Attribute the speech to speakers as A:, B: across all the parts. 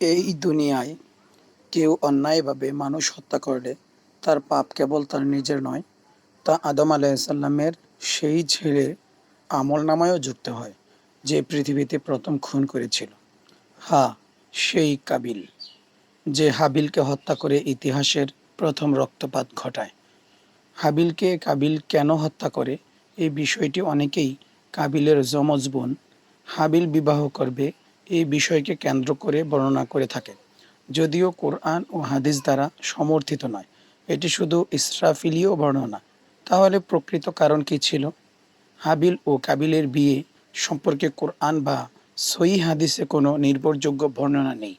A: এই দুনিয়ায় কেউ অন্যায়ভাবে মানুষ হত্যা করলে তার পাপ কেবল তার নিজের নয়, তা আদম আলাইসাল্লামের সেই ছেলে আমল নামায়ও যুক্ত হয়, যে পৃথিবীতে প্রথম খুন করেছিল। হা, সেই কাবিল, যে হাবিলকে হত্যা করে ইতিহাসের প্রথম রক্তপাত ঘটায়। হাবিলকে কাবিল কেন হত্যা করে? এই বিষয়টি অনেকেই কাবিলের যমজ বোন হাবিল বিবাহ করবে এই বিষয়কে কেন্দ্র করে বর্ণনা করে থাকে। যদিও কোরআন ও হাদিস দ্বারা সমর্থিত নয়। এটি শুধু ইসরাফিলীয় বর্ণনা। তাহলে প্রকৃত কারণ কি ছিল? হাবিল ও কাবিলের বিয়ে সম্পর্কে কোরআন বা সই হাদিসে কোনো নির্ভরযোগ্য বর্ণনা নেই।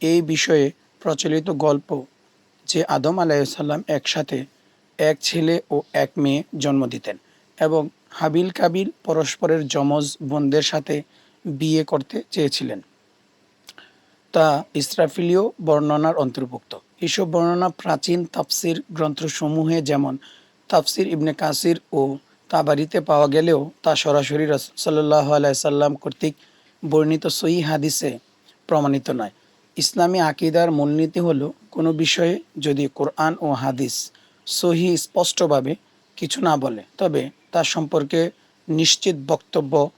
A: এই বিষয়ে প্রচলিত গল্প যে আদম আলাইসাল্লাম একসাথে এক ছেলে ও এক মেয়ে জন্ম দিতেন এবং হাবিল কাবিল পরস্পরের যমজ বোনদের সাথে বিয়ে করতে চেয়েছিলেন। তা ইসরাফিলীয় বর্ণনার অন্তর্ভুক্ত। এসব বর্ণনা প্রাচীন তাফসির গ্রন্থসমূহে যেমন তাফসির ইবনে কাসির ও তাবারিতে পাওয়া গেলেও তা সরাসরি সাল্লাহ আলাইসাল্লাম কর্তৃক বর্ণিত সই হাদিসে প্রমাণিত নয়। ইসলামী আকিদার মূলনীতি হল, কোনো বিষয়ে যদি কোরআন ও হাদিস সহি স্পষ্টভাবে কিছু না বলে, তবে তার সম্পর্কে নিশ্চিত বক্তব্য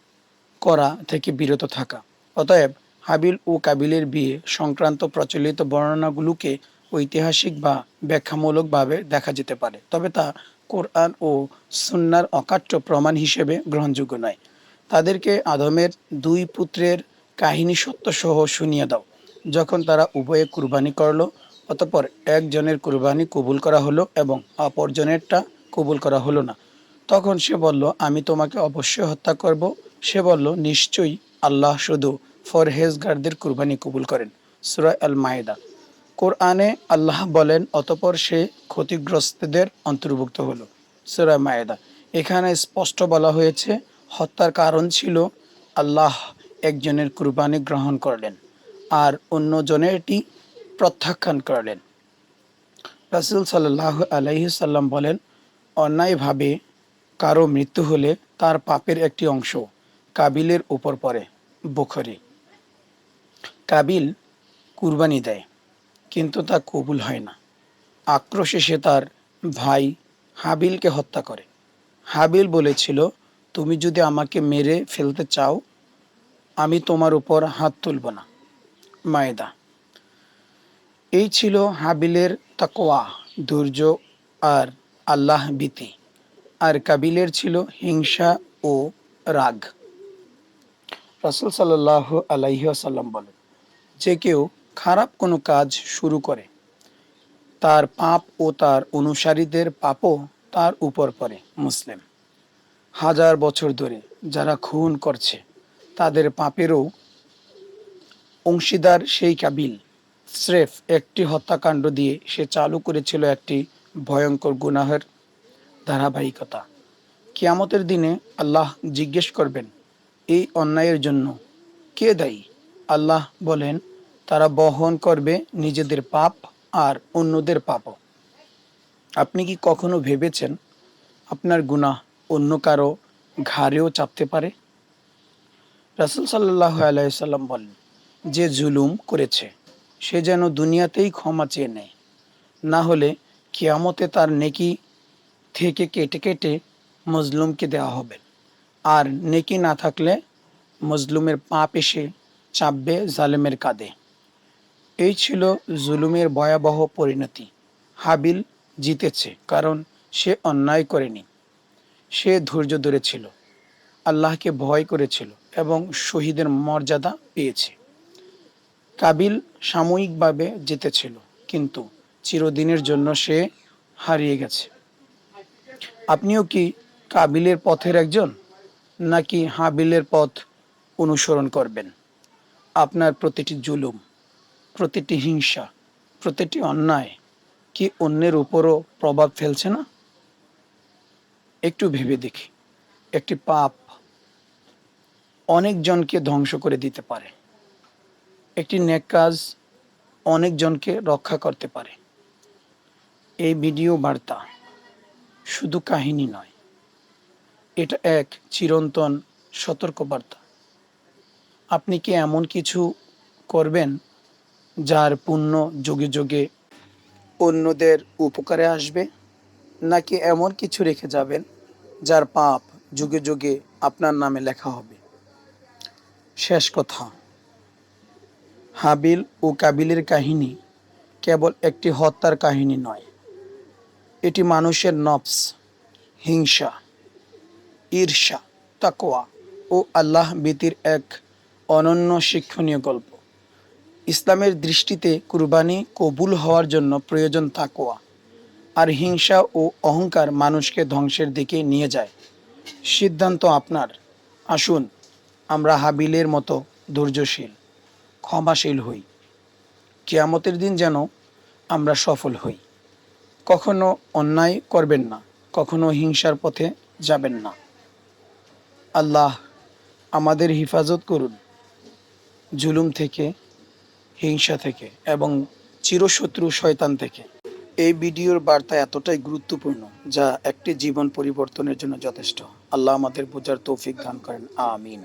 A: করা থেকে বিরত থাকা। অতএব হাবিল ও কাবিলের বিয়ে সংক্রান্ত প্রচলিত বর্ণনাগুলোকে ঐতিহাসিক বা ব্যাখ্যামূলকভাবে দেখা যেতে পারে, তবে তা কোরআন ও সুন্নার অকাট্য প্রমাণ হিসেবে গ্রহণযোগ্য নয়। তাদেরকে আদমের দুই পুত্রের কাহিনী সত্যসহ শুনিয়ে দাও। যখন তারা উভয়ে কুরবানি করল, অতপর একজনের কুরবানি কবুল করা হলো এবং অপরজনেরটা কবুল করা হলো না। তখন সে বলল, আমি তোমাকে অবশ্যই হত্যা করব সে বলল, নিশ্চয়ই আল্লাহ শুধু ফরহেজগারদের কুরবানি কবুল করেন। সুরায় আল মায়েদা কোরআনে আল্লাহ বলেন, অতপর সে ক্ষতিগ্রস্তদের অন্তর্ভুক্ত হলো। সুরায় মায়েদা। এখানে স্পষ্ট বলা হয়েছে, হত্যার কারণ ছিল আল্লাহ একজনের কুরবানি গ্রহণ করলেন আর অন্যজনেরটি প্রত্যাখ্যান করলেন। রাসুল সাল্লাহ আলহিসাল্লাম বলেন, অন্যায়ভাবে কারও মৃত্যু হলে তার পাপের একটি অংশ। কাবিলের উপর পড়ে, বুখরি। কাবিল কুরবানি দেয়, কিন্তু তা কবুল হয় না। আক্রোশে সে তার ভাই হাবিলকে হত্যা করে। হাবিল বলেছিল, তুমি যদি আমাকে মেরে ফেলতে চাও, আমি তোমার উপর হাত তুলব না। মায়েদা। এই ছিল হাবিলের তাকোয়া ধৈর্য আর আল্লাহ বিতি আর কাবিলের ছিল হিংসা ও রাগ। রাসুল সাল্লাহ আলাইসাল্লাম বলেন, যে কেউ খারাপ কোনো কাজ শুরু করে, তার পাপ ও তার অনুসারীদের পাপও তার উপর পড়ে। মুসলিম, হাজার বছর ধরে যারা খুন করছে, তাদের পাপেরও অংশীদার সেই কাবিল। স্রেফ একটি হত্যাকাণ্ড দিয়ে সে চালু করেছিল একটি ভয়ঙ্কর গুনাহের ধারাবাহিকতা। কিয়ামতের দিনে আল্লাহ জিজ্ঞেস করবেন এই অন্যায়ের জন্য। কে দায়ী? আল্লাহ বলেন, তারা বহন করবে নিজেদের পাপ আর অন্যদের পাপও। আপনি কি কখনো ভেবেছেন আপনার গুনাহ অন্য কারও ঘাড়েও চাপতে পারে? রাসুল সাল্লাহ আলাইসাল্লাম বলেন, যে জুলুম করেছে, সে যেন দুনিয়াতেই ক্ষমা চেয়ে নেয়। না হলে কিয়ামতে তার নেকি থেকে কেটে কেটে মজলুমকে দেওয়া হবে। আর নেকি না থাকলে মজলুমের পাপ পেশে চাপবে জালেমের কাঁধে। এই ছিল জুলুমের ভয়াবহ পরিণতি। হাবিল জিতেছে, কারণ সে অন্যায় করেনি। সে ধৈর্য ধরেছিল আল্লাহকে ভয় করেছিল এবং শহীদের মর্যাদা পেয়েছে। কাবিল সাময়িকভাবে জিতেছিল, কিন্তু চিরদিনের জন্য সে হারিয়ে গেছে। আপনিও কি কাবিলের পথের একজন? নাকি হাবিলের পথ অনুসরণ করবেন? আপনার প্রতিটি জুলুম, প্রতিটি হিংসা, প্রতিটি অন্যায় কি অন্যের উপরও প্রভাব ফেলছে না? একটু ভেবে দেখি, একটি পাপ অনেকজনকে ধ্বংস করে দিতে পারে। একটি নেক কাজ অনেকজনকে রক্ষা করতে পারে। এই ভিডিও বার্তা শুধু কাহিনী নয় এটা এক চিরন্তন সতর্কবার্তা। আপনি কি এমন কিছু করবেন যার পুণ্য যুগে যুগে অন্যদের উপকারে আসবে? নাকি এমন কিছু রেখে যাবেন যার পাপ যুগে যুগে আপনার নামে লেখা হবে? শেষ কথা। হাবিল ও কাবিলের কাহিনী কেবল একটি হত্যার কাহিনী নয়। এটি মানুষের নফস, হিংসা ঈর্ষা তাকোয়া ও আল্লাহ ভীতির এক অনন্য শিক্ষণীয় গল্প। ইসলামের দৃষ্টিতে কুরবানি কবুল হওয়ার জন্য প্রয়োজন তাকোয়া আর হিংসা ও অহংকার মানুষকে ধ্বংসের দিকে নিয়ে যায়। সিদ্ধান্ত আপনার। আসুন, আমরা হাবিলের মতো ধৈর্যশীল, ক্ষমাশীল হই। কেয়ামতের দিন যেন আমরা সফল হই। কখনো অন্যায় করবেন না, কখনো হিংসার পথে যাবেন না। আল্লাহ আমাদের হেফাজত করুন জুলুম থেকে, হিংসা থেকে এবং চিরশত্রু শয়তান থেকে। এই ভিডিওর বার্তা এতটাই গুরুত্বপূর্ণ যা একটি জীবন পরিবর্তনের জন্য যথেষ্ট। আল্লাহ আমাদের বোঝার তৌফিক দান করেন। আমিন।